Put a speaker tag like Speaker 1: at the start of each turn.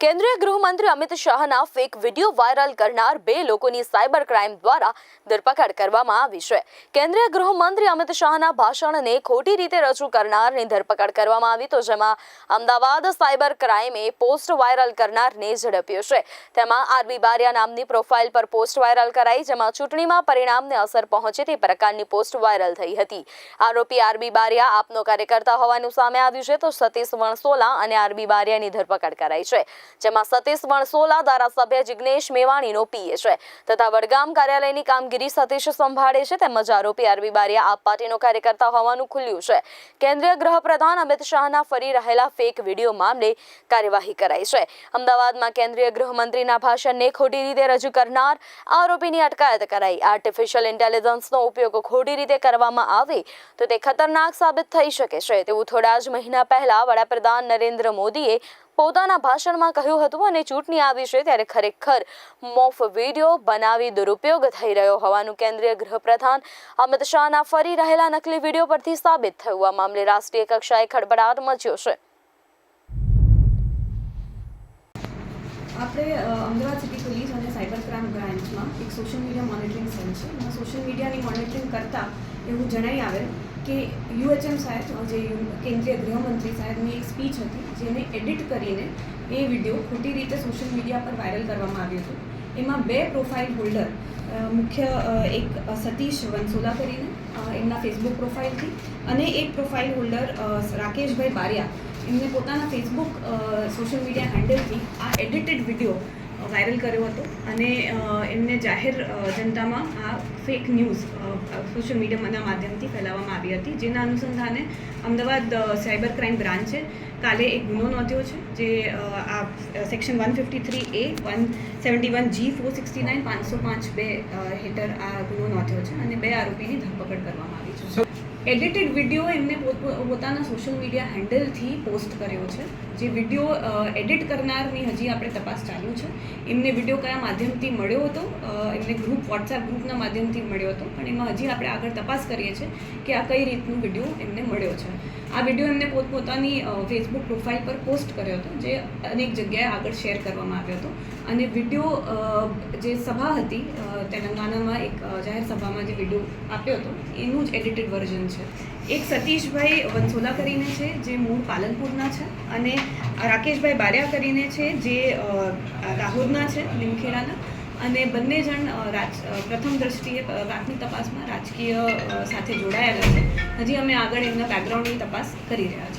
Speaker 1: કેન્દ્રીય ગૃહમંત્રી અમિત શાહના ફેક વીડિયો વાયરલ કરનાર બે લોકોની સાયબર ક્રાઇમ દ્વારા ધરપકડ કરવામાં આવી છે. કેન્દ્રીય ગૃહમંત્રી અમિત શાહના ભાષણને ખોટી રીતે રજૂ કરનારની ધરપકડ કરવામાં આવી તો જેમાં અમદાવાદ સાયબર ક્રાઇમે પોસ્ટ વાયરલ કરનારને ઝડપ્યો છે. તેમાં આરબી બારિયા નામની પ્રોફાઇલ પર પોસ્ટ વાયરલ કરાઈ જેમાં ચૂંટણીમાં પરિણામને અસર પહોંચે તે પ્રકારની પોસ્ટ વાયરલ થઈ હતી. આરોપી આરબી બારિયા આપનો કાર્યકર્તા હોવાનું સામે આવ્યું છે તો સતીશ વણસોલા અને આરબી બારિયાની ધરપકડ કરાઈ છે. જેમાં સતીશ વણસોલા, ધારાસભ્ય જિગ્નેશ મેવાણીનો પીએ છે. તથા વડગામ કાર્યાલયની કામગીરી સતીશ સંભાળે છે તેમજ આરોપી આરબી બારિયા આપ પાર્ટીનો કાર્યકર્તા હોવાનું ખુલ્યું છે. કેન્દ્રીય ગૃહપ્રધાન અમિત શાહના ફરી રહેલા ફેક વીડિયો મામલે કાર્યવાહી કરાઈ છે. અમદાવાદમાં કેન્દ્રીય ગૃહમંત્રીના ભાષણને ખોટી રીતે રજૂ કરનાર આરોપીની અટકાયત કરાઈ. આર્ટિફિશિયલ ઇન્ટેલિજન્સનો ઉપયોગ ખોટી રીતે કરવામાં આવે તો તે ખતરનાક સાબિત થઈ શકે છે. તેવું થોડા જ મહિના પહેલા વડાપ્રધાન નરેન્દ્ર મોદીએ પોતાના ભાષણમાં કહ્યું હતું અને ચૂંટણી આવી છે ત્યારે ખરેખર મોફ વીડિયો બનાવી દુરુપયોગ થઈ રહ્યો હોવાનું કેન્દ્રીય ગૃહપ્રધાન અમિત શાહના ફરી રહેલા નકલી વીડિયો પરથી સાબિત થયું. આ મામલે રાષ્ટ્રીય કક્ષાએ ખળભળાટ મચ્યો છે.
Speaker 2: આપણે અમદાવાદ સિટી પોલીસ અને સાયબર ક્રાઇમ બ્રાન્ચમાં એક સોશિયલ મીડિયા મોનિટરિંગ સેલ છે. સોશિયલ મીડિયાની મોનિટરિંગ કરતાં એવું જણાઈ આવેલ કે યુએચએમ સાહેબ જે કેન્દ્રીય ગૃહમંત્રી સાહેબની એક સ્પીચ હતી, જેને એડિટ કરીને એ વીડિયો ખોટી રીતે સોશિયલ મીડિયા પર વાયરલ કરવામાં આવ્યો હતો. એમાં બે પ્રોફાઇલ હોલ્ડર મુખ્ય એક સતીશ વંસોલા કરીને એમના ફેસબુક પ્રોફાઇલથી અને એક પ્રોફાઇલ હોલ્ડર રાકેશભાઈ બારિયા. એમને પોતાના ફેસબુક સોશિયલ મીડિયા હેન્ડલથી આ એડિટેડ વીડિયો વાયરલ કર્યો હતો અને એમને જાહેર જનતામાં આ ફેક ન્યૂઝ સોશિયલ મીડિયાના માધ્યમથી ફેલાવવામાં આવી હતી, જેના અનુસંધાને અમદાવાદ સાયબર ક્રાઇમ બ્રાન્ચે કાલે એક ગુનો નોંધ્યો છે, જે આ section one fifty three A one seventy one G four sixty nine પાંચસો પાંચ બે હેઠળ આ ગુનો નોંધ્યો છે અને બે આરોપીની ધરપકડ કરવામાં આવી છે. એડિટેડ વીડિયો એમને પોત- પોતાના સોશિયલ મીડિયા હેન્ડલથી પોસ્ટ કર્યો છે. જે વીડિયો એડિટ કરનારની હજી આપણે તપાસ ચાલુ છે. એમને વીડિયો કયા માધ્યમથી મળ્યો હતો? એમને ગ્રુપ, વોટ્સએપ ગ્રુપના માધ્યમથી મળ્યો હતો. પણ એમાં હજી આપણે આગળ તપાસ કરીએ છીએ કે આ કઈ રીતનું વીડિયો એમને મળ્યો છે. આ વીડિયો એમને પોતપોતાની ફેસબુક પ્રોફાઇલ પર પોસ્ટ કર્યો હતો, જે અનેક જગ્યાએ આગળ શેર કરવામાં આવ્યો હતો. અને વીડિયો જે સભા હતી તેલંગાણામાં એક જાહેર સભામાં જે વીડિયો આપ્યો હતો, એનું જ એડિટેડ વર્ઝન છે. એક સતીશભાઈ વંસોલા કરીને છે, જે મૂળ પાલનપુરના છે અને રાકેશભાઈ બારિયા કરીને છે, જે દાહોદના છે, લીમખેડાના. અને બંને જણ રાજ પ્રથમ દ્રષ્ટિએ પ્રાથમિક તપાસમાં રાજકીય સાથે જોડાયેલા છે. હજી અમે આગળ એમના બેકગ્રાઉન્ડની તપાસ કરી રહ્યા છીએ.